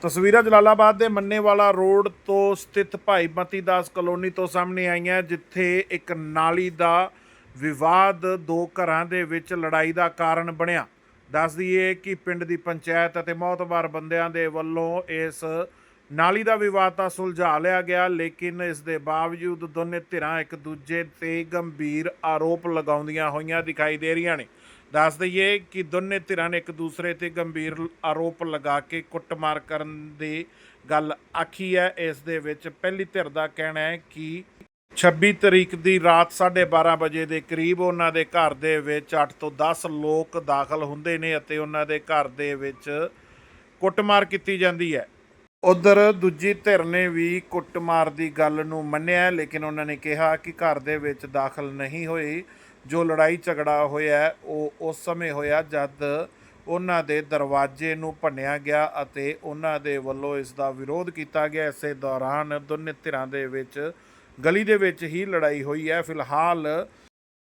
ਤਸਵੀਰਾਂ ਜਲਾਲਾਬਾਦ ਦੇ ਮੰਨੇਵਾਲਾ ਰੋਡ ਤੋਂ ਸਥਿਤ ਭਾਈ ਮਤੀ ਦਾਸ ਕਲੋਨੀ ਤੋਂ ਸਾਹਮਣੇ ਆਈਆਂ, ਜਿੱਥੇ ਇੱਕ ਨਾਲੀ ਦਾ ਵਿਵਾਦ ਦੋ ਘਰਾਂ ਦੇ ਵਿੱਚ ਲੜਾਈ ਦਾ ਕਾਰਨ ਬਣਿਆ। ਦੱਸ ਦਈਏ ਕਿ ਪਿੰਡ ਦੀ ਪੰਚਾਇਤ ਅਤੇ ਮੌਤਬਾਰ ਬੰਦਿਆਂ ਦੇ ਵੱਲੋਂ ਇਸ ਨਾਲੀ ਦਾ ਵਿਵਾਦ ਤਾਂ ਸੁਲਝਾ ਲਿਆ ਗਿਆ, ਲੇਕਿਨ ਇਸ ਦੇ ਬਾਵਜੂਦ ਦੋਨੇ ਧਿਰਾਂ ਇੱਕ ਦੂਜੇ ਤੇ ਗੰਭੀਰ ਆਰੋਪ ਲਗਾਉਂਦੀਆਂ ਹੋਈਆਂ ਦਿਖਾਈ ਦੇ ਰਹੀਆਂ ਨੇ। ਦੱਸ ਦਈਏ ਕਿ ਦੋਨੇ ਧਿਰਾਂ ਨੇ ਇੱਕ ਦੂਸਰੇ ਤੇ ਗੰਭੀਰ ਆਰੋਪ ਲਗਾ ਕੇ ਕੁੱਟਮਾਰ ਕਰਨ ਦੀ ਗੱਲ ਆਖੀ ਹੈ। ਇਸ ਦੇ ਵਿੱਚ ਪਹਿਲੀ ਧਿਰ ਦਾ ਕਹਿਣਾ ਹੈ ਕਿ 26 ਤਰੀਕ ਦੀ ਰਾਤ 12:30 ਵਜੇ ਦੇ ਕਰੀਬ ਉਹਨਾਂ ਦੇ ਘਰ ਦੇ ਵਿੱਚ 8 ਤੋਂ 10 ਲੋਕ ਦਾਖਲ ਹੁੰਦੇ ਨੇ ਅਤੇ ਉਹਨਾਂ ਦੇ ਘਰ ਦੇ ਵਿੱਚ ਕੁੱਟਮਾਰ ਕੀਤੀ ਜਾਂਦੀ ਹੈ। ਉਧਰ ਦੂਜੀ ਧਿਰ ਨੇ ਵੀ ਕੁੱਟਮਾਰ ਦੀ ਗੱਲ ਨੂੰ ਮੰਨਿਆ, ਲੇਕਿਨ ਉਹਨਾਂ ਨੇ ਕਿਹਾ ਕਿ ਘਰ ਦੇ ਵਿੱਚ ਦਾਖਲ ਨਹੀਂ ਹੋਈ। ਜੋ ਲੜਾਈ ਝਗੜਾ ਹੋਇਆ, ਉਹ ਉਸ ਸਮੇਂ ਹੋਇਆ ਜਦ ਉਹਨਾਂ ਦੇ ਦਰਵਾਜ਼ੇ ਨੂੰ ਭੰਨਿਆ ਗਿਆ ਅਤੇ ਉਹਨਾਂ ਦੇ ਵੱਲੋਂ ਇਸ ਦਾ ਵਿਰੋਧ ਕੀਤਾ ਗਿਆ। ਇਸੇ ਦੌਰਾਨ ਦੋਨੇ ਧਿਰਾਂ ਦੇ ਵਿੱਚ ਗਲੀ ਦੇ ਵਿੱਚ ਹੀ ਲੜਾਈ ਹੋਈ ਹੈ। ਫਿਲਹਾਲ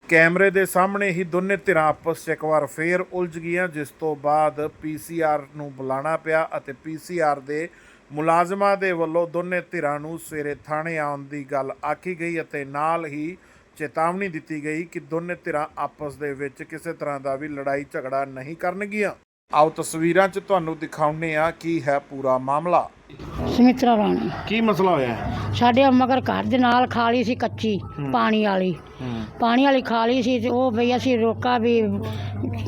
ਕੈਮਰੇ ਦੇ ਸਾਹਮਣੇ ਹੀ ਦੋਨੇ ਧਿਰਾਂ ਆਪਸ 'ਚ ਇੱਕ ਵਾਰ ਫੇਰ ਉਲਝ ਗਈਆਂ, ਜਿਸ ਤੋਂ ਬਾਅਦ ਪੀਸੀਆਰ ਨੂੰ ਬੁਲਾਉਣਾ ਪਿਆ ਅਤੇ ਪੀਸੀਆਰ ਦੇ ਮੁਲਾਜ਼ਮਾਂ ਦੇ ਵੱਲੋਂ ਦੋਨੇ ਧਿਰਾਂ ਨੂੰ ਸਵੇਰੇ ਥਾਣੇ ਆਉਣ ਦੀ ਗੱਲ ਆਖੀ ਗਈ ਅਤੇ ਨਾਲ ਹੀ ਚੇਤਾਵਨੀ ਦਿੱਤੀ ਗਈ ਕਿ ਦੋਨੇ ਧਿਰਾਂ ਆਪਸ ਦੇ ਵਿੱਚ ਕਿਸੇ ਤਰ੍ਹਾਂ ਦਾ ਵੀ ਲੜਾਈ ਝਗੜਾ ਨਹੀਂ ਕਰਨਗੀਆਂ। ਆਓ ਤਸਵੀਰਾਂ 'ਚ ਤੁਹਾਨੂੰ ਦਿਖਾਉਂਦੇ ਆ ਕੀ ਹੈ ਪੂਰਾ ਮਾਮਲਾ। ਸੁਮਿਤਰਾ ਰਾਣੀ। ਕੀ ਮਸਲਾ ਹੋਇਆ? ਹੈ ਸਾਡੇ ਮਗਰ ਘਰ ਦੇ ਨਾਲ ਖਾਲੀ ਸੀ ਕੱਚੀ ਪਾਣੀ ਵਾਲੀ। ਪਾਣੀ ਵਾਲੀ ਖਾਲੀ ਸੀ ਤੇ ਉਹ ਬਈ ਅਸੀਂ ਰੋਕਾ ਵੀ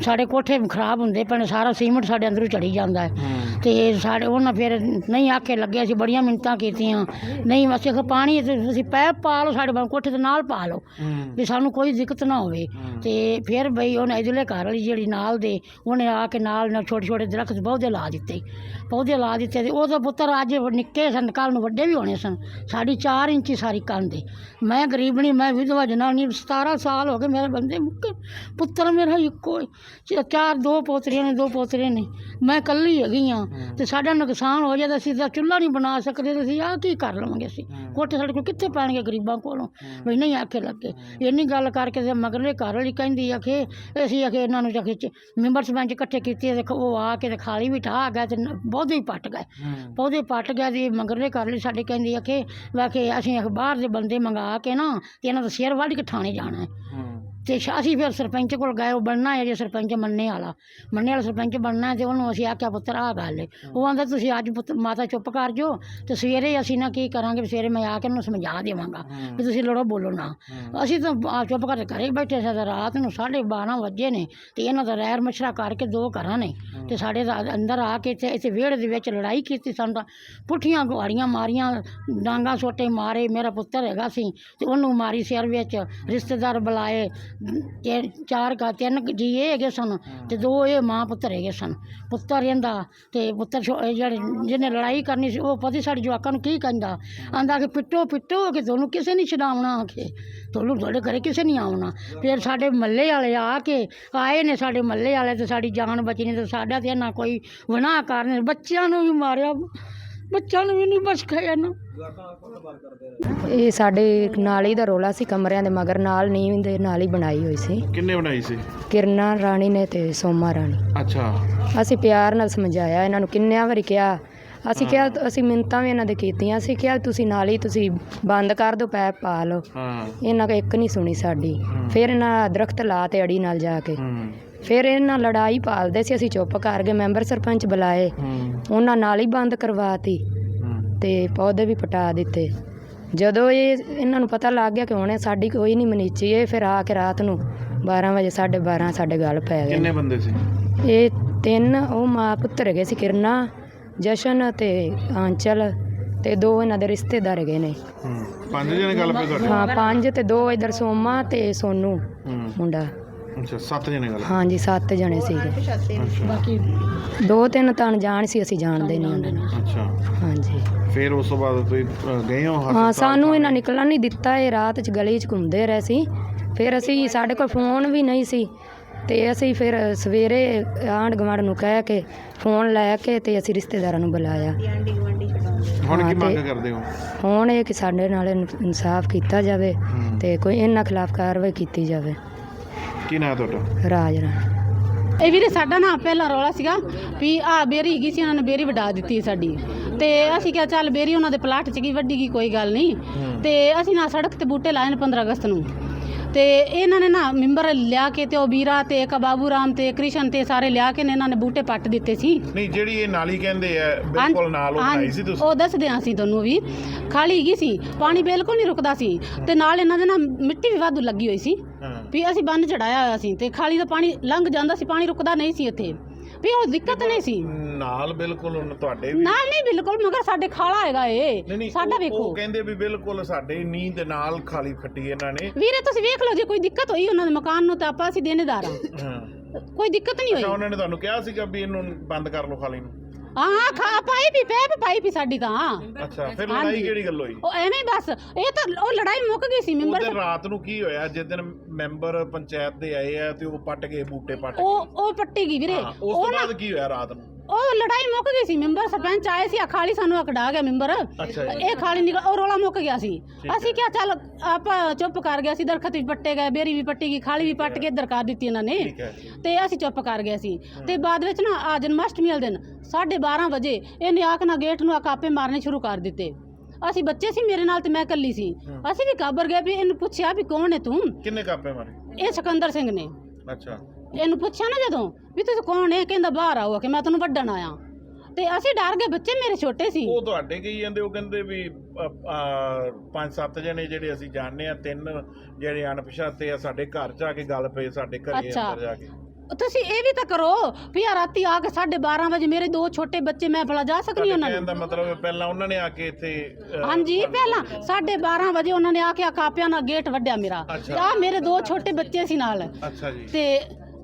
ਸਾਡੇ ਕੋਠੇ ਖਰਾਬ ਹੁੰਦੇ ਪਏ ਨੇ ਸਾਰਾ ਸੀਮਿੰਟ ਸਾਡੇ ਅੰਦਰੋਂ ਚੜੀ ਜਾਂਦਾ ਹੈ। ਤੇ ਸਾਡੇ ਉਹਨਾਂ ਫਿਰ ਨਹੀਂ ਆਖੇ ਲੱਗੇ ਅਸੀਂ ਬੜੀਆਂ ਮਿੰਨਤਾਂ ਕੀਤੀਆਂ। ਨਹੀਂ ਅਸੀਂ ਕਿਹਾ ਪਾਣੀ ਤੇ ਤੁਸੀਂ ਪੈਪ ਪਾ ਲਓ ਸਾਡੇ ਕੋਠੇ ਦੇ ਨਾਲ ਪਾ ਲਓ ਵੀ ਸਾਨੂੰ ਕੋਈ ਦਿੱਕਤ ਨਾ ਹੋਵੇ। ਤੇ ਫਿਰ ਬਈ ਉਹਨੇ ਇਧਰਲੇ ਘਰ ਵਾਲੀ ਜਿਹੜੀ ਨਾਲ ਦੇ ਉਹਨੇ ਆ ਕੇ ਨਾਲ ਨਾਲ ਛੋਟੇ ਛੋਟੇ ਦਰਖਤ ਪੌਦੇ ਲਾ ਦਿੱਤੇ। ਪੌਦੇ ਲਾ ਦਿੱਤੇ ਤੇ ਉਹਦਾ ਪੁੱਤਰ ਅੱਜ ਨਿੱਕੇ ਸਨ ਕੱਲ ਨੂੰ ਵੱਡੇ ਵੀ ਹੋਣੇ ਸਨ। ਸਾਡੀ 4 ਇੰਚੀ ਸਾਰੀ ਕੰਧ ਏ ਮੈਂ ਗਰੀਬਣੀ ਮੈਂ ਵਿਧਵਾ ਜਨਾਨੀ 17 ਸਾਲ ਹੋ ਗਏ ਮੇਰੇ ਬੰਦੇ ਮੁੱਕੇ। ਪੁੱਤਰ ਮੇਰਾ ਇੱਕੋ ਚਾਰ ਦੋ ਪੋਤਰੀਆਂ ਨੇ ਦੋ ਪੋਤਰੇ ਨੇ। ਮੈਂ ਇਕੱਲੀ ਹੈਗੀ ਆ। ਤੇ ਸਾਡਾ ਨੁਕਸਾਨ ਹੋ ਜਾਂਦਾ ਅਸੀਂ ਤਾਂ ਚੁੱਲ੍ਹਾ ਨਹੀਂ ਬਣਾ ਸਕਦੇ ਤੇ ਅਸੀਂ ਆਹ ਕੀ ਕਰ ਲਵਾਂਗੇ ਅਸੀਂ? ਕੋਠੇ ਸਾਡੇ ਕੋਲ ਕਿੱਥੇ ਪੈਣਗੇ ਗਰੀਬਾਂ ਕੋਲੋਂ? ਵੀ ਨਹੀਂ ਆਖੇ ਲੱਗੇ ਇੰਨੀ ਗੱਲ ਕਰਕੇ ਤੇ ਮਗਰਲੇ ਘਰ ਵਾਲੀ ਕਹਿੰਦੀ ਆਖੇ ਅਸੀਂ ਆਖੇ ਇਹਨਾਂ ਨੂੰ ਆਖੇ ਚ- ਮੈਂਬਰ ਸਰਪੰਚ ਇਕੱਠੇ ਕੀਤੇ ਤੇ ਉਹ ਆ ਕੇ ਤੇ ਖਾਲੀ ਵੀ ਢਾਹ ਗਿਆ ਤੇ ਨ- ਪੌਦੇ ਹੀ ਪੱਟ ਗਏ। ਪੌਦੇ ਪੱਟ ਗਿਆ ਤੇ ਮਗਰਲੇ ਘਰ ਵਾਲੀ ਸਾਡੇ ਕਹਿੰਦੀ ਆਖੇ ਵਾਖੇ ਅਸੀਂ ਆਖੇ ਬਾਹਰ ਦੇ ਬੰਦੇ ਮੰਗਾ ਕੇ ਨਾ ਤੇ ਇਹਨਾਂ ਦਾ ਸਿਰ ਵੱਢ ਕੇ ਥਾਣੇ ਜਾਣਾ ਹੈ। ਤੇ ਅਸੀਂ ਫਿਰ ਸਰਪੰਚ ਕੋਲ ਗਏ ਉਹ ਬਣਨਾ ਹੈ ਜੇ ਸਰਪੰਚ ਮੰਨੇ ਵਾਲਾ। ਮੰਨੇ ਵਾਲਾ ਸਰਪੰਚ ਬਣਨਾ ਤੇ ਉਹਨੂੰ ਅਸੀਂ ਆਖਿਆ ਪੁੱਤਰ ਆਹ ਗੱਲ ਉਹ ਆਂਦਾ ਤੁਸੀਂ ਅੱਜ ਪੁੱਤ ਮਾਤਾ ਚੁੱਪ ਕਰ ਜੋ ਤੇ ਸਵੇਰੇ ਅਸੀਂ ਨਾ ਕੀ ਕਰਾਂਗੇ ਵੀ ਸਵੇਰੇ ਮੈਂ ਆ ਕੇ ਉਹਨੂੰ ਸਮਝਾ ਦੇਵਾਂਗਾ ਵੀ ਤੁਸੀਂ ਲੜੋ ਬੋਲੋ ਨਾ। ਅਸੀਂ ਤਾਂ ਆ ਚੁੱਪ ਕਰਕੇ ਘਰੇ ਹੀ ਬੈਠੇ ਸੀ ਤੇ ਰਾਤ ਨੂੰ 12:30 ਵਜੇ ਨੇ ਤੇ ਇਹਨਾਂ ਦਾ ਰੈਰ ਮਸ਼ਰਾ ਕਰਕੇ ਦੋ ਘਰਾਂ ਨੇ ਤੇ ਸਾਡੇ ਦਾ ਅੰਦਰ ਆ ਕੇ ਇੱਥੇ ਇੱਥੇ ਵਿਹੜੇ ਦੇ ਵਿੱਚ ਲੜਾਈ ਕੀਤੀ ਸਾਨੂੰ ਤਾਂ ਪੁੱਠੀਆਂ ਗੁਹਾਰੀਆਂ ਮਾਰੀਆਂ ਡਾਂਗਾ ਸੋਟੇ ਮਾਰੇ ਮੇਰਾ ਪੁੱਤਰ ਹੈਗਾ ਸੀ ਤੇ ਉਹਨੂੰ ਮਾਰੀ ਸਿਰ ਵਿੱਚ ਰਿਸ਼ਤੇਦਾਰ ਬੁਲਾਏ ਤੇ ਚਾਰ ਕਾ ਤਿੰਨ ਜੀ ਇਹ ਹੈਗੇ ਸਨ ਤੇ ਦੋ ਇਹ ਮਾਂ ਪੁੱਤਰ ਹੈਗੇ ਸਨ। ਪੁੱਤਰ ਰਹਿੰਦਾ ਤੇ ਪੁੱਤਰ ਛੋ- ਇਹ ਜਿਹੜੇ, ਜਿਹਨੇ ਲੜਾਈ ਕਰਨੀ ਸੀ, ਉਹ ਪਤੀ ਸਾਡੇ ਜਵਾਕਾਂ ਨੂੰ ਕੀ ਕਹਿੰਦਾ? ਆਂਦਾ ਕਿ ਪਿੱਟੋ ਪਿੱਟੋ ਕਿ ਤੁਹਾਨੂੰ ਕਿਸੇ ਨਹੀਂ ਛਡਾਉਣਾ ਆਖੇ। ਤੁਹਾਨੂੰ ਤੁਹਾਡੇ ਘਰੇ ਕਿਸੇ ਨਹੀਂ ਆਉਣਾ। ਫਿਰ ਸਾਡੇ ਮੱਲੇ ਵਾਲੇ ਆ ਕੇ ਆਏ ਨੇ ਸਾਡੇ ਮੱਲੇ ਵਾਲੇ ਤੇ ਸਾਡੀ ਜਾਨ ਬਚੀ ਨਹੀਂ ਤੇ ਸਾਡਾ ਤੇ ਨਾ ਕੋਈ ਗੁਨਾਹ ਕਰਨ ਬੱਚਿਆਂ ਨੂੰ ਵੀ ਮਾਰਿਆ। ਬੱਚਿਆਂ ਨੂੰ ਵੀ ਨਹੀਂ ਬਚ ਖਾਇਆ ਨਾ ਇਹ ਸਾਡੇ ਨਾਲੀ ਦਾ ਰੋਲਾ ਸੀ ਕਮਰਿਆਂ ਦੇ ਮਗਰ ਨਾਲ ਨੀਂਹ ਦੇ ਨਾਲ ਹੀ ਬਣਾਈ ਹੋਈ ਸੀ। ਕਿੰਨੇ ਬਣਾਈ ਸੀ? ਕਿਰਨਾ ਰਾਣੀ ਨੇ ਤੇ ਸੋਮਾ ਰਾਣੀ। ਅੱਛਾ। ਅਸੀਂ ਪਿਆਰ ਨਾਲ ਸਮਝਾਇਆ ਇਹਨਾਂ ਨੂੰ ਕਿੰਨਿਆਂ ਵਾਰੀ ਕਿਹਾ। ਅਸੀਂ ਕਿਹਾ ਅਸੀਂ ਮਿੰਤਾਂ ਵੀ ਇਹਨਾਂ ਦੇ ਕੀਤੀਆਂ। ਅਸੀਂ ਕਿਹਾ ਤੁਸੀਂ ਨਾਲੀ ਤੁਸੀਂ ਬੰਦ ਕਰ ਦਿਓ ਪੈਪ ਪਾ ਲਓ। ਹਾਂ। ਇਹਨਾਂ ਕੋ ਇੱਕ ਨਹੀਂ ਸੁਣੀ ਸਾਡੀ। ਫਿਰ ਇਹਨਾਂ ਦਰਖਤ ਲਾ ਤੇ ਅੜੀ ਨਾਲ ਜਾ ਕੇ। ਹੂੰ। ਫਿਰ ਇਹਨਾਂ ਲੜਾਈ ਪਾਲਦੇ ਸੀ ਅਸੀਂ ਚੁੱਪ ਕਰ ਗਏ ਮੈਂਬਰ ਸਰਪੰਚ ਬੁਲਾਏ। ਹੂੰ। ਉਹਨਾਂ ਨਾਲੀ ਬੰਦ ਕਰਵਾਤੀ ਹੂੰ। ਤੇ ਪੌਦੇ ਵੀ ਪਟਾ ਦਿੱਤੇ। ਜਦੋਂ ਇਹ ਇਹਨਾਂ ਨੂੰ ਪਤਾ ਲੱਗ ਗਿਆ ਕਿ ਹੁਣ ਇਹ ਸਾਡੀ ਕੋਈ ਨਹੀਂ ਮਨੀਚੀ ਇਹ ਫਿਰ ਆ ਕੇ ਰਾਤ ਨੂੰ 12 ਵਜੇ 12:30 ਸਾਡੇ ਗੱਲ ਪੈ ਗਏ ਕਿੰਨੇ ਬੰਦੇ ਸੀ? ਇਹ ਤਿੰਨ ਉਹ ਮਾਂ ਪੁੱਤਰ ਹੈਗੇ ਸੀ ਕਿਰਨਾ ਜਸ਼ਨ ਤੇ ਆਂਚਲ ਤੇ ਦੋ ਇਹਨਾਂ ਦੇ ਰਿਸ਼ਤੇਦਾਰ ਹੈਗੇ ਨੇ। ਹੂੰ। ਪੰਜ ਜਣੇ ਗੱਲ ਪਈ ਤੁਹਾਡੇ ਹਾਂ ਪੰਜ ਤੇ ਦੋ ਇਧਰ ਸੋਮਾ ਤੇ ਸੋਨੂ ਹੂੰ। ਮੁੰਡਾ। ਅੱਛਾ ਸੱਤ ਜਣੇ ਗੱਲ ਹਾਂਜੀ ਸੱਤ ਜਣੇ ਸੀਗੇ। ਅੱਛਾ। ਬਾਕੀ ਦੋ ਤਿੰਨ ਤਾਂ ਜਾਣ ਸੀ ਅਸੀਂ ਜਾਣਦੇ ਨਹੀਂ ਉਹਨਾਂ ਨੂੰ। ਅੱਛਾ। ਹਾਂਜੀ। ਫਿਰ ਉਸ ਤੋਂ ਬਾਅਦ ਤੁਸੀਂ ਅ, ਗਏ ਹੋ ਹਸਪਤਾਲ? ਹਾਂ ਸਾਨੂੰ ਇਹਨਾਂ ਨਿਕਲਣ ਨਹੀਂ ਦਿੱਤਾ ਇਹ ਰਾਤ 'ਚ ਗਲੀ 'ਚ ਘੁੰਮਦੇ ਰਹੇ ਸੀ। ਫਿਰ ਅਸੀਂ ਸਾਡੇ ਕੋਲ ਫੋਨ ਵੀ ਨਹੀਂ ਸੀ। ਤੇ ਅਸੀਂ ਫਿਰ ਸਵੇਰੇ ਆਂਢ ਗੁਆਂਢ ਨੂੰ ਕਹਿ ਕੇ ਫੋਨ ਲੈ ਕੇ ਤੇ ਅਸੀਂ ਰਿਸ਼ਤੇਦਾਰਾਂ ਨੂੰ ਬੁਲਾਇਆ। ਹੁਣ ਹਾਂ, ਕੀ ਮੰਗ ਤੇ- ਕਰਦੇ ਹੋ? ਹੁਣ ਇਹ ਕਿ ਸਾਡੇ ਨਾਲ ਇਨ- ਇਨਸਾਫ ਕੀਤਾ ਜਾਵੇ। ਤੇ ਕੋਈ ਇਹਨਾਂ ਖਿਲਾਫ ਕਾਰਵਾਈ ਕੀਤੀ ਜਾਵੇ। ਕੀ ਨਾਂ ਤੁਹਾਡਾ? ਰਾਜ ਰਾਣੀ ਇਹ ਵੀਰੇ ਸਾਡਾ ਨਾ ਪਹਿਲਾ ਰੌਲਾ ਸੀਗਾ ਵੀ ਆ ਬੇਰੀ ਹੈਗੀ ਸੀ ਉਹਨਾਂ ਨੇ ਬੇਰੀ ਵਡਾ ਦਿੱਤੀ ਸਾਡੀ। ਤੇ ਅਸੀਂ ਕਿਹਾ ਚੱਲ ਬੇਰੀ ਉਹਨਾਂ ਦੇ ਪਲਾਟ 'ਚ ਗਈ ਵੱਡੀ ਗਈ ਕੋਈ ਗੱਲ ਨਹੀਂ। ਤੇ ਅਸੀਂ ਨਾ ਸੜਕ ਤੇ ਬੂਟੇ ਲਾਏ ਨੇ 15 ਅਗਸਤ ਨੂੰ। ਤੇ ਇਹਨਾਂ ਨੇ ਨਾ ਮੈਂਬਰ ਲਿਆ ਕੇ ਤੇ ਉਹ ਵੀਰਾ ਤੇ ਇੱਕ ਬਾਬੂ ਰਾਮ ਤੇ ਕ੍ਰਿਸ਼ਨ ਤੇ ਸਾਰੇ ਲਿਆ ਕੇ ਨੇ ਇਹਨਾਂ ਨੇ ਬੂਟੇ ਪੱਟ ਦਿੱਤੇ ਸੀ। ਨਹੀਂ ਜਿਹੜੀ ਇਹ ਨਾਲੀ ਕਹਿੰਦੇ ਆ ਬਿਲਕੁਲ ਨਾਲ ਉਹ ਬਣਾਈ ਸੀ ਤੁਸੀਂ? ਉਹ ਦੱਸਦੇ ਹਾਂ ਅਸੀਂ ਤੁਹਾਨੂੰ ਵੀ। ਖਾਲੀ ਹੈਗੀ ਸੀ ਪਾਣੀ ਬਿਲਕੁਲ ਨਹੀਂ ਰੁਕਦਾ ਸੀ ਤੇ ਨਾਲ ਇਹਨਾਂ ਦੇ ਨਾ ਮਿੱਟੀ ਵੀ ਵਾਧੂ ਲੱਗੀ ਹੋਈ ਸੀ ਵੀ ਅਸੀਂ ਬੰਨ ਚੜਾਇਆ ਹੋਇਆ ਸੀ ਤੇ ਖਾਲੀ ਦਾ ਪਾਣੀ ਲੰਘ ਜਾਂਦਾ ਸੀ ਪਾਣੀ ਰੁਕਦਾ ਨਹੀਂ ਸੀ ਇੱਥੇ ਵੀ ਉਹ ਦਿੱਕਤ ਨਹੀਂ ਸੀ। ਨਾਲ ਬਿਲਕੁਲ ਹੁਣ ਤੁਹਾਡੇ ਵੀ ਨਾਲ ਨਹੀਂ ਬਿਲਕੁਲ ਮਗਰ ਸਾਡੇ ਖਾਲਾ ਹੈਗਾ ਨਹੀਂ ਏ ਨਹੀਂ ਸਾਡਾ ਉਹ- ਵੇਖੋ। ਉਹ ਕਹਿੰਦੇ ਵੀ ਬਿਲਕੁਲ ਸਾਡੇ ਨੀਂਦ ਦੇ ਨਾਲ ਖਾਲੀ ਖੱਟੀ ਇਹਨਾਂ ਨੇ। ਵੀਰੇ ਤੁਸੀਂ ਵੇਖ ਲਓ ਜੇ ਕੋਈ ਦਿੱਕਤ ਹੋਈ ਉਹਨਾਂ ਦੇ ਮਕਾਨ ਨੂੰ ਤਾਂ ਆਪਾਂ ਅਸੀਂ ਦੇਣੇਦਾਰ ਹਾਂ। ਹਾਂ। ਕੋਈ ਦਿੱਕਤ ਨਹੀਂ ਹੋਈ। ਉਹਨਾਂ ਨੇ ਤੁਹਾਨੂੰ ਕਿਹਾ ਸੀਗਾ ਵੀ ਇਹਨੂੰ ਬੰਦ ਕਰ ਲਓ ਖਾਲੀ ਨੂੰ? ਹਾਂ ਖਾ ਪਾਈ ਵੀ ਪੈਪ ਪਾਈ ਵੀ ਸਾਡੀ ਤਾਂ। ਅੱਛਾ ਫਿਰ ਹਾਂਜੀ। ਲੜਾਈ ਕਿਹੜੀ ਗੱਲ ਹੋਈ? ਉਹ ਐਵੇਂ ਹੀ ਬਸ ਇਹ ਤਾਂ ਉਹ ਲੜਾਈ ਮੁੱਕ ਗਈ ਸੀ ਮੈਂਬਰ ਦਿਨ ਰਾਤ ਨੂੰ ਕੀ ਹੋਇਆ? ਜਿਸ ਦਿਨ ਮੈਂਬਰ ਪੰਚਾਇਤ ਦੇ ਆਏ ਆ ਤੇ ਉਹ ਪੱਟ ਗਏ ਬੂਟੇ ਪੱਟ ਗਏ ਉਹ ਉਹ ਪੱਟੀ ਗਈ ਵੀਰੇ। ਹਾਂ, ਉਸ ਤੋਂ ਨਾ ਬਾਅਦ ਕੀ ਹੋਇਆ ਰਾਤ ਨੂੰ? ਉਹ ਲੜਾਈ ਮੁੱਕ ਗਈ ਸੀ ਮੈਂਬਰ ਸਰਪੰਚ ਆਏ ਸੀ ਆ ਖਾਲੀ ਸਾਨੂੰ ਅਕੜਾ ਗਿਆ ਮੈਂਬਰ। ਅੱਛਾ ਜੀ। ਇਹ ਖਾਲੀ ਨਿਕਲ ਉਹ ਰੋਲਾ ਮੁੱਕ ਗਿਆ ਸੀ। ਠੀਕ ਅਸੀਂ ਕਿਹਾ ਚੱਲ ਆਪਾਂ ਚੁੱਪ ਕਰ ਗਏ ਸੀ ਦਰਖਤ ਵੀ ਪੱਟੇ ਗਏ ਬੇਰੀ ਵੀ ਪੱਟੀ ਗਈ ਖਾਲੀ ਵੀ ਪੱਟ ਕੇ ਇੱਧਰ ਕਰ ਦਿੱਤੀ ਇਹਨਾਂ ਨੇ। ਠੀਕ ਹੈ। ਤੇ ਅਸੀਂ ਚੁੱਪ ਕਰ ਗਏ ਸੀ ਤੇ ਬਾਅਦ ਵਿੱਚ ਨਾ ਆ ਜਨਮਾਸ਼ਟਮੀ ਵਾਲੇ ਦਿਨ 12:30 ਵਜੇ ਇਹਨੇ ਆ ਕੇ ਨਾ ਗੇਟ ਨੂੰ ਆ ਕਾਪੇ ਮਾਰਨੇ ਸ਼ੁਰੂ ਕਰ ਦਿੱਤੇ। ਅਸੀਂ ਬੱਚੇ ਸੀ ਮੇਰੇ ਨਾਲ ਤੇ ਮੈਂ ਇਕੱਲੀ ਸੀ। ਅਸੀਂ ਵੀ ਕਾਬਰ ਗਏ ਵੀ ਇਹਨੂੰ ਪੁੱਛਿਆ ਵੀ ਕੌਣ ਹੈ ਤੂੰ? ਕਿੰਨੇ ਕਾਪੇ ਮਾਰੇ? ਇਹ ਸਿਕੰਦਰ ਸਿੰਘ ਨੇ। ਅੱਛਾ। ਇਹਨੂੰ ਪੁੱਛਿਆ ਨਾ ਜਦੋਂ ਵੀ ਤੁਸੀਂ ਕੌਣ ਹੈ ਕਹਿੰਦਾ ਬਾਹਰ ਆਓ ਕਿ ਮੈਂ ਤੁਹਾਨੂੰ ਵੱਢਣ ਆਇਆ। ਤੇ ਅਸੀਂ ਡਰ ਗਏ ਬੱਚੇ ਮੇਰੇ ਛੋਟੇ ਸੀ। ਉਹ ਤੁਹਾਡੇ ਕਹੀ ਜਾਂਦੇ ਉਹ ਕਹਿੰਦੇ ਵੀ ਅ, ਪੰਜ ਸੱਤ ਜਣੇ ਜਿਹੜੇ ਅਸੀਂ ਜਾਣਦੇ ਆ ਤਿੰਨ ਜਿਹੜੇ ਅਣਪਛਾਤੇ ਆ ਸਾਡੇ ਘਰ ਚ ਆ ਕੇ ਗੱਲ ਪਏ ਸਾਡੇ ਘਰੇ ਅੱਛਾ। ਅੰਦਰ ਜਾ ਕੇ। ਤੁਸੀਂ ਇਹ ਵੀ ਤਾਂ ਕਰੋ ਵੀ ਆ ਰਾਤੀ ਆ ਕੇ 12:30 ਵਜੇ ਮੇਰੇ ਦੋ ਛੋਟੇ ਬੱਚੇ ਮੈਂ ਭਲਾ ਜਾ ਸਕਦੀ ਉਹਨਾਂ ਕਹਿਣ ਨੂੰ ਦਾ ਮਤਲਬ ਹੈ ਪਹਿਲਾਂ ਉਹਨਾਂ ਨੇ ਆ ਕੇ ਇੱਥੇ ਹਾਂਜੀ ਪਹਿਲਾਂ 12:30 ਵਜੇ ਉਹਨਾਂ ਨੇ ਆ ਕੇ ਆ ਕਾਪਿਆਂ ਨਾਲ ਗੇਟ ਵੱਢਿਆ ਮੇਰਾ। ਅੱਛਾ। ਆ ਮੇਰੇ ਦੋ ਛੋਟੇ ਬੱਚੇ ਸੀ ਨਾਲ। ਅੱਛਾ ਜੀ। ਤੇ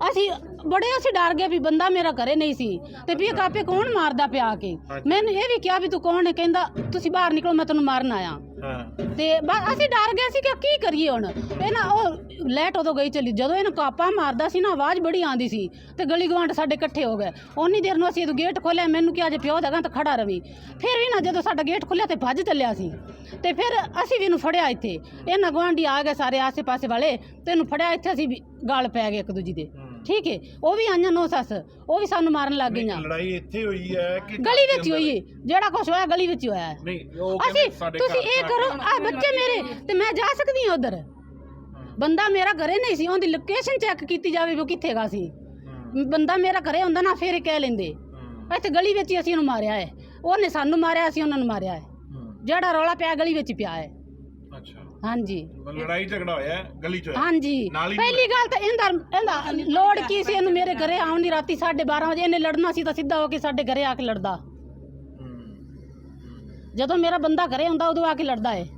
ਅਸੀਂ ਬੜੇ ਅਸੀਂ ਡਰ ਗਏ ਵੀ ਬੰਦਾ ਮੇਰਾ ਘਰੇ ਨਹੀਂ ਸੀ ਤੇ ਵੀ ਇਹ ਕਾਪੇ ਕੌਣ ਮਾਰਦਾ ਪਿਆ ਆ ਕੇ। ਮੈਨੂੰ ਇਹ ਵੀ ਕਿਹਾ ਵੀ ਤੂੰ ਕੌਣ ਹੈ ਕਹਿੰਦਾ ਤੁਸੀਂ ਬਾਹਰ ਨਿਕਲੋ ਮੈਂ ਤੁਹਾਨੂੰ ਮਾਰਨ ਆਇਆ। ਹਾਂ। ਤੇ ਬਸ ਅਸੀਂ ਡਰ ਗਏ ਸੀ ਕਿ ਕੀ ਕਰੀਏ ਹੁਣ? ਇਹ ਨਾ ਉਹ ਲੈਟ ਉਦੋਂ ਗਈ ਚਲੀ ਜਦੋਂ ਇਹਨੂੰ ਕਾਪਾ ਮਾਰਦਾ ਸੀ ਨਾ ਆਵਾਜ਼ ਬੜੀ ਆਂਦੀ ਸੀ ਤੇ ਗਲੀ ਗਵਾਂਢ ਸਾਡੇ ਇਕੱਠੇ ਹੋ ਗਏ। ਉਨੀ ਦੇਰ ਨੂੰ ਅਸੀਂ ਇਹ ਗੇਟ ਖੋਲਿਆ ਮੈਨੂੰ ਕਿਹਾ ਜੇ ਪਿਓ ਦੇਗਾ ਤਾਂ ਖੜਾ ਰਵੀ। ਫਿਰ ਵੀ ਨਾ ਜਦੋਂ ਸਾਡਾ ਗੇਟ ਖੁੱਲਿਆ ਤੇ ਭੱਜ ਚੱਲਿਆ ਸੀ। ਤੇ ਫਿਰ ਅਸੀਂ ਵੀ ਇਹਨੂੰ ਫੜਿਆ ਇੱਥੇ। ਇਹਨਾਂ ਗਵਾਂਢੀ ਆ ਗਏ ਸਾਰੇ ਆਸੇ-ਪਾਸੇ ਵਾਲੇ ਤੇ ਇਹਨੂੰ ਫੜਿਆ ਇੱਥੇ ਅਸੀਂ ਵੀ ਗਾਲ ਪੈ ਗਏ ਇੱਕ ਦੂਜੀ ਦੇ। ਠੀਕ ਹੈ ਉਹ ਵੀ ਆਈਆਂ ਨੋ ਸੱਸ ਉਹ ਵੀ ਸਾਨੂੰ ਮਾਰਨ ਲੱਗ ਗਈਆਂ। ਲੜਾਈ ਇੱਥੇ ਹੋਈ ਹੈ ਕਿ ਗਲੀ ਵਿੱਚ ਹੀ ਹੋਈ ਹੈ ਜਿਹੜਾ ਕੁਛ ਹੋਇਆ ਗਲੀ ਵਿੱਚ ਹੀ ਹੋਇਆ। ਹੈ ਨਹੀਂ ਉਹ ਅਸੀਂ ਤੁਸੀਂ ਇਹ ਕਰੋ ਆ ਬੱਚੇ ਮੇਰੇ ਤੇ ਮੈਂ ਜਾ ਸਕਦੀ ਹਾਂ ਉਧਰ। ਬੰਦਾ ਮੇਰਾ ਘਰੇ ਨਹੀਂ ਸੀ ਉਹਦੀ ਲੋਕੇਸ਼ਨ ਚੈੱਕ ਕੀਤੀ ਜਾਵੇ ਵੀ ਉਹ ਕਿੱਥੇਗਾ ਸੀ। ਹੂੰ, ਬੰਦਾ ਮੇਰਾ ਘਰੇ ਹੁੰਦਾ ਨਾ ਫੇਰ ਇਹ ਕਹਿ ਲੈਂਦੇ। ਇੱਥੇ ਗਲੀ ਵਿੱਚ ਹੀ ਅਸੀਂ ਉਹਨੂੰ ਮਾਰਿਆ ਹੈ। ਉਹਨੇ ਸਾਨੂੰ ਮਾਰਿਆ ਅਸੀਂ ਉਹਨਾਂ ਨੂੰ ਮਾਰਿਆ ਹੈ। ਜਿਹੜਾ ਰੌਲਾ ਪਿਆ ਗਲੀ ਵਿੱਚ ਹੀ ਪਿਆ ਹੈ। ਹਾਂਜੀ। ਲੜਾਈ ਝਗੜਾ ਹੋਇਆ ਹੈ, ਗਲੀ ਚ ਹੋਇਆ। ਹਾਂਜੀ। ਨਾਲ ਹੀ ਪਹਿਲੀ ਗੱਲ ਤਾਂ ਇਹਦਾ ਇਹਦਾ ਲੋੜ ਕੀ ਸੀ ਇਹਨੂੰ ਮੇਰੇ ਘਰੇ ਆਉਣ ਦੀ ਰਾਤੀ 12:30 ਵਜੇ? ਇਹਨੇ ਲੜਨਾ ਸੀ ਤਾਂ ਸਿੱਧਾ ਹੋ ਕੇ ਸਾਡੇ ਘਰੇ ਆ ਕੇ ਲੜਦਾ। ਹੂੰ, ਜਦੋਂ ਮੇਰਾ ਬੰਦਾ ਘਰੇ ਹੁੰਦਾ ਉਦੋਂ ਆ ਕੇ ਲੜਦਾ ਹੈ ਹੂੰ,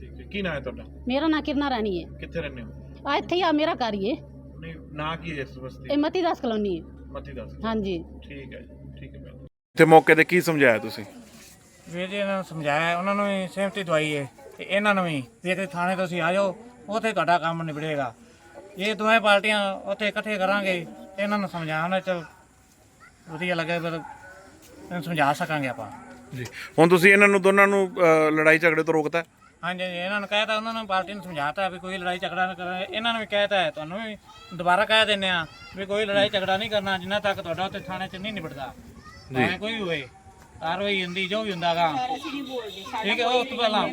ਠੀਕ ਹੈ। ਕੀ ਨਾਂ ਹੈ ਤੁਹਾਡਾ? ਮੇਰਾ ਨਾਂ ਕਿਰਨਾ ਰਾਣੀ ਹੈ। ਕਿੱਥੇ ਰਹਿੰਦੇ ਹੋ? ਆ ਇੱਥੇ ਹੀ ਆ ਮੇਰਾ ਘਰ ਹੀ ਹੈ। ਨਹੀਂ ਨਾਂ ਕੀ ਹੈ ਇਸ ਬਸਤੀ ਇਹ ਮਤੀ ਦਾਸ ਕਲੋਨੀ ਹੈ। ਮਤੀ ਦੱਸ ਹਾਂਜੀ। ਠੀਕ ਹੈ ਜੀ, ਠੀਕ ਹੈ ਤੇ ਮੌਕੇ ਤੇ ਕੀ ਸਮਝਾਇਆ ਤੁਸੀਂ? ਵੀਰ ਜੀ ਇਹਨਾਂ ਨੂੰ ਸਮਝਾਇਆ ਉਹਨਾਂ ਨੂੰ ਸਹਿਮਤੀ ਦਵਾਈ ਹੈ। ਤੇ ਇਹਨਾਂ ਨੂੰ ਵੀ ਵੀ ਇੱਥੇ ਥਾਣੇ ਤੋਂ ਤੁਸੀਂ ਆ ਜਾਓ ਉੱਥੇ ਤੁਹਾਡਾ ਕੰਮ ਨਿਬੜੇਗਾ। ਇਹ ਦੋਵੇਂ ਪਾਰਟੀਆਂ ਉੱਥੇ ਇਕੱਠੇ ਕਰਾਂਗੇ ਤੇ ਇਹਨਾਂ ਨੂੰ ਸਮਝਾਉਣ ਚ ਵਧੀਆ ਲੱਗੇ ਫਿਰ ਇਹਨੂੰ ਸਮਝਾ ਸਕਾਂਗੇ ਆਪਾਂ। ਜੀ। ਹੁਣ ਤੁਸੀਂ ਇਹਨਾਂ ਨੂੰ ਦੋਨਾਂ ਨੂੰ ਲੜਾਈ ਝਗੜੇ ਤੋਂ ਰੋਕਤਾ? ਹਾਂਜੀ ਹਾਂਜੀ ਇਹਨਾਂ ਨੂੰ ਕਹਿਤਾ ਉਹਨਾਂ ਨੂੰ ਪਾਰਟੀ ਨੂੰ ਸਮਝਾਤਾ ਵੀ ਕੋਈ ਲੜਾਈ ਝਗੜਾ ਨਾ ਕਰੇ ਇਹਨਾਂ ਨੂੰ ਵੀ ਕਹਿਤਾ ਹੈ ਤੁਹਾਨੂੰ ਵੀ ਦੁਬਾਰਾ ਕਹਿ ਦਿੰਦੇ ਆ ਵੀ ਕੋਈ ਲੜਾਈ ਝਗੜਾ ਨਹੀਂ ਕਰਨਾ ਜਿੰਨਾ ਤੱਕ ਤੁਹਾਡਾ ਉੱਥੇ ਥਾਣੇ 'ਚ ਨਹੀਂ ਨਿਬੜਦਾ। ਭਾਵੇਂ ਕੋਈ ਵੀ ਹੋਏ ਕਾਰਵਾਈ ਹੁੰਦੀ ਜੋ ਵੀ ਹੁੰਦਾਗਾ। ਠੀਕ ਹੈ ਉਹ ਤੋਂ ਪਹਿਲਾਂ